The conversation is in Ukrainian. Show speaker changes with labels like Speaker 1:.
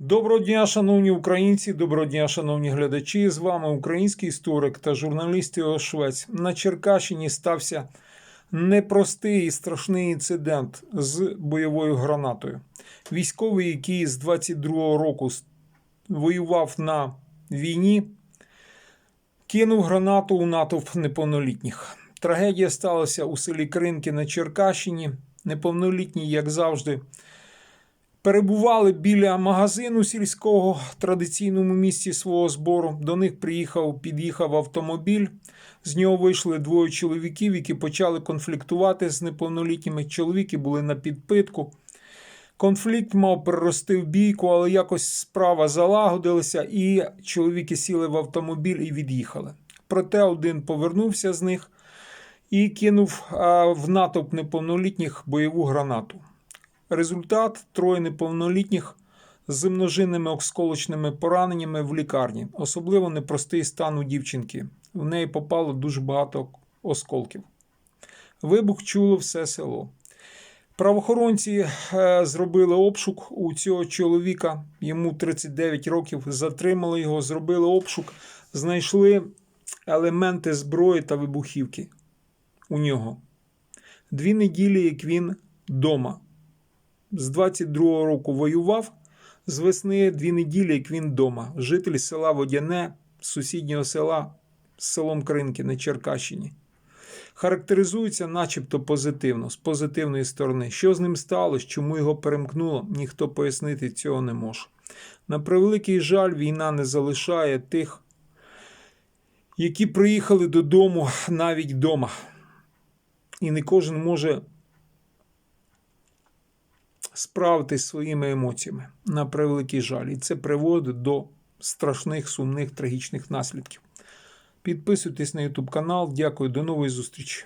Speaker 1: Доброго дня, шановні українці, доброго дня, шановні глядачі. З вами український історик та журналіст Іо Швець. На Черкащині стався непростий і страшний інцидент з бойовою гранатою. Військовий, який з 22-го року воював на війні, кинув гранату у натовп неповнолітніх. Трагедія сталася у селі Кринки на Черкащині. Неповнолітні, як завжди, перебували біля магазину сільського традиційному місці свого збору. До них приїхав, під'їхав автомобіль. З нього вийшли двоє чоловіків, які почали конфліктувати з неповнолітніми. Чоловіки були на підпитку. Конфлікт мав перерости в бійку, але якось справа залагодилася, і чоловіки сіли в автомобіль і від'їхали. Проте один повернувся з них і кинув в натовп неповнолітніх бойову гранату. Результат троє неповнолітніх з множинними осколочними пораненнями в лікарні. Особливо непростий стан у дівчинки. В неї попало дуже багато осколків. Вибух чуло все село. Правоохоронці е, зробили обшук у цього чоловіка, йому 39 років. Затримали його, зробили обшук, знайшли елементи зброї та вибухівки у нього. Дві неділі, як він вдома з 22-го року воював. З весни дві неділі, як він вдома. Житель села Водяне, сусіднього села з селом Кринки на Черкащині. Характеризується начебто позитивно, з позитивної сторони. Що з ним сталося, чому його перемкнуло, ніхто пояснити цього не може. На превеликий жаль, війна не залишає тих, які приїхали додому навіть вдома. І не кожен може справитись своїми емоціями на превеликий жаль. І це приводить до страшних, сумних, трагічних наслідків. Підписуйтесь на YouTube канал. Дякую, до нової зустрічі.